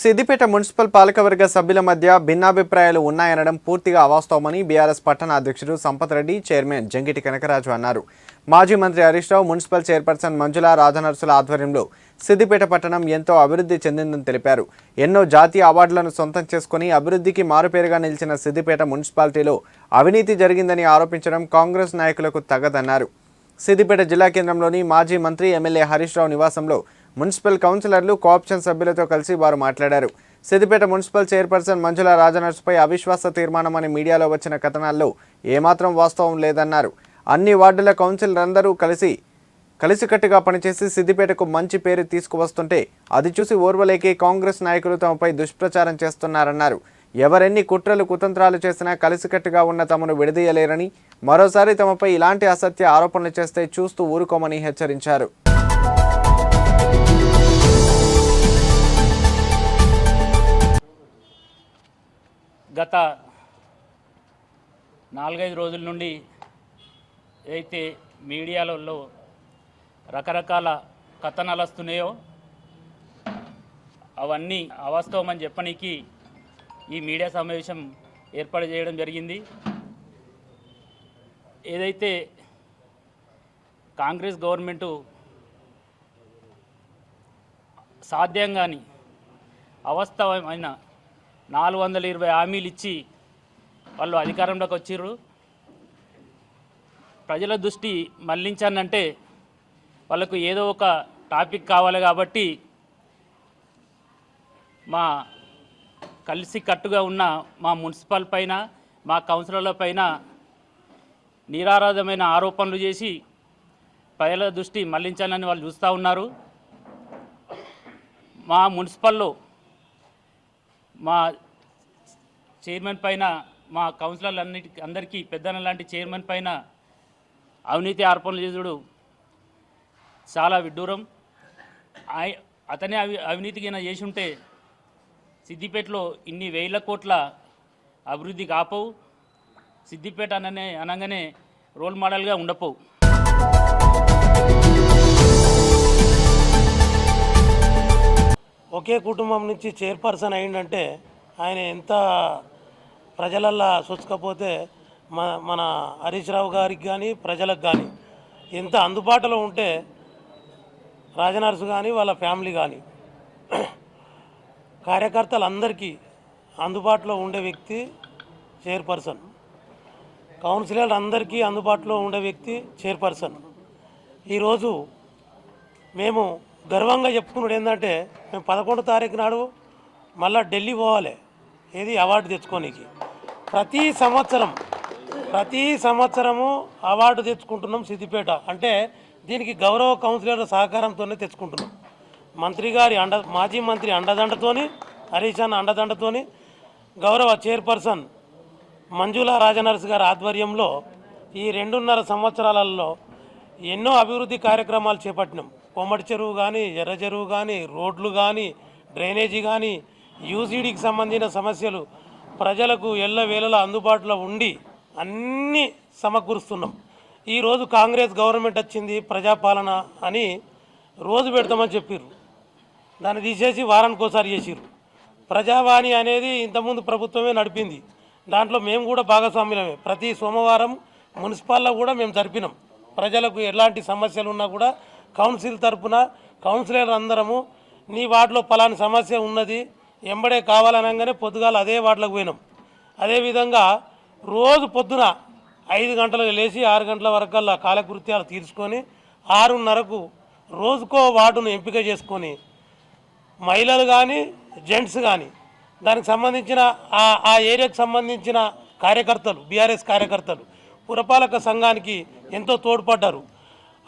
Siddipet municipal పాలకవర్గ సభ్యుల మధ్య భిన్నాభిప్రాయాలు ఉన్నాయనడం పూర్తిగా అవాస్తవమని బీఆర్ఎస్ పట్టణ అధ్యక్షుడు సంపత్ రెడ్డి చైర్మన్ జంగిటి కనకరాజు అన్నారు. మాజీ మంత్రి హరీష్ రావు మున్సిపల్ చైర్పర్సన్ మంజుల రాజనర్సుల ఆధ్వర్యంలో సిద్దిపేట పట్టణం ఎంతో అభివృద్ధి చెందిందని తెలిపారు. ఎన్నో జాతీయ అవార్డులను సొంతం చేసుకుని అభివృద్ధికి మారుపేరుగా నిలిచిన సిద్దిపేట మున్సిపాలిటీలో అవినీతి జరిగిందని ఆరోపించడం కాంగ్రెస్ నాయకులకు తగదన్నారు. సిద్దిపేట జిల్లా కేంద్రంలోని మాజీ మంత్రి ఎమ్మెల్యే హరీష్ రావు నివాసంలో మున్సిపల్ కౌన్సిలర్లు కోఆప్షన్ సభ్యులతో కలిసి వారు మాట్లాడారు. సిద్దిపేట మున్సిపల్ చైర్పర్సన్ మంజుల రాజనర్సుపై అవిశ్వాస తీర్మానం అని మీడియాలో వచ్చిన కథనాల్లో ఏమాత్రం వాస్తవం లేదన్నారు. అన్ని వార్డుల కౌన్సిలర్లందరూ కలిసి కలిసికట్టుగా పనిచేసి సిద్దిపేటకు మంచి పేరు తీసుకువస్తుంటే అది చూసి ఓర్వలేకే కాంగ్రెస్ నాయకులు తమపై దుష్ప్రచారం చేస్తున్నారన్నారు. ఎవరెన్ని కుట్రలు కుతంత్రాలు చేసినా కలిసికట్టుగా ఉన్న తమను విడదీయలేరని మరోసారి తమపై ఇలాంటి అసత్య ఆరోపణలు చేస్తే చూస్తూ ఊరుకోమని హెచ్చరించారు. గత నాలుగైదు రోజుల నుండి ఏదైతే మీడియాలలో రకరకాల కథనాలు వస్తున్నాయో అవన్నీ అవాస్తవమని చెప్పనీకి ఈ మీడియా సమావేశం ఏర్పాటు చేయడం జరిగింది. ఏదైతే కాంగ్రెస్ గవర్నమెంటు సాధ్యం కానీ అవాస్తవమైన నాలుగు వందల ఇరవై హామీలు ఇచ్చి వాళ్ళు అధికారంలోకి వచ్చిర్రు. ప్రజల దృష్టి మళ్ళించానంటే వాళ్ళకు ఏదో ఒక టాపిక్ కావాలి కాబట్టి మా కలిసి కట్టుగా ఉన్న మా మున్సిపల్ పైన మా కౌన్సిలర్ల పైన నిరారాధమైన ఆరోపణలు చేసి ప్రజల దృష్టి మళ్ళించాలని వాళ్ళు చూస్తూ ఉన్నారు. మా మున్సిపల్లో మా చైర్మన్ పైన మా కౌన్సిలర్లన్నిటి అందరికీ పెద్దన లాంటి చైర్మన్ పైన అవినీతి ఆర్పణలు చేసుడు చాలా విడ్డూరం. అతనే అవి అవినీతికి అయినా చేసి ఉంటే సిద్దిపేటలో ఇన్ని వేల కోట్ల అభివృద్ధి కాపవు. సిద్దిపేట అననే అనగానే రోల్ మోడల్గా ఉండపోవు. ఒకే కుటుంబం నుంచి చైర్పర్సన్ అయిందంటే ఆయన ఎంత ప్రజలల్లా సొచ్చుకపోతే మన మన హరీష్ రావు గారికి కానీ ప్రజలకు కానీ ఎంత అందుబాటులో ఉంటే రాజనర్సు కానీ వాళ్ళ ఫ్యామిలీ కానీ కార్యకర్తలందరికీ అందుబాటులో ఉండే వ్యక్తి చైర్పర్సన్. కౌన్సిలర్ అందరికీ అందుబాటులో ఉండే వ్యక్తి చైర్పర్సన్. ఈరోజు మేము గర్వంగా చెప్పుకున్నాడు ఏంటంటే మేము పదకొండో తారీఖు నాడు మళ్ళీ ఢిల్లీ పోవాలి. ఏది అవార్డు తెచ్చుకోనికి. ప్రతి సంవత్సరం ప్రతి సంవత్సరము అవార్డు తెచ్చుకుంటున్నాం సిద్దిపేట. అంటే దీనికి గౌరవ కౌన్సిలర్ సహకారంతోనే తెచ్చుకుంటున్నాం. మంత్రి గారి అండ మాజీ మంత్రి అండదండతోని హరీష్ అన్న అండదండతోని గౌరవ చైర్పర్సన్ మంజుల రాజనర్స్ గారి ఆధ్వర్యంలో ఈ రెండున్నర సంవత్సరాలలో ఎన్నో అభివృద్ధి కార్యక్రమాలు చేపట్టినాం. కొమ్మడి చెరువు కానీ ఎర్ర చెరువు కానీ రోడ్లు కానీ డ్రైనేజీ కానీ యూసీడీకి సంబంధించిన సమస్యలు ప్రజలకు ఎల్లవేళలా అందుబాటులో ఉండి అన్నీ సమకూరుస్తున్నాం. ఈరోజు కాంగ్రెస్ గవర్నమెంట్ వచ్చింది ప్రజాపాలన అని రోజు పెడతామని చెప్పారు దాన్ని తీసేసి వారానికి ఒకసారి చేసిర్రు. ప్రజావాణి అనేది ఇంతకుముందు ప్రభుత్వమే నడిపింది. దాంట్లో మేము కూడా భాగస్వామ్యమే ప్రతి సోమవారం మున్సిపాల్లో కూడా మేము జరిపినాం. ప్రజలకు ఎలాంటి సమస్యలు ఉన్నా కూడా కౌన్సిల్ తరపున కౌన్సిలర్ అందరము నీ వార్డులో పలాని సమస్య ఉన్నది ఎంబడే కావాలనగానే పొద్దుగాల అదే వార్డులకు పోయినాం. అదేవిధంగా రోజు పొద్దున ఐదు గంటలకు లేచి ఆరు గంటల వరకల్లా కాలకృత్యాలు తీర్చుకొని ఆరున్నరకు రోజుకో వార్డును ఎంపిక చేసుకొని మహిళలు కానీ జెంట్స్ కానీ దానికి సంబంధించిన ఆ ఆ ఏరియాకు సంబంధించిన కార్యకర్తలు బీఆర్ఎస్ కార్యకర్తలు పురపాలక సంఘానికి ఎంతో తోడ్పడ్డారు.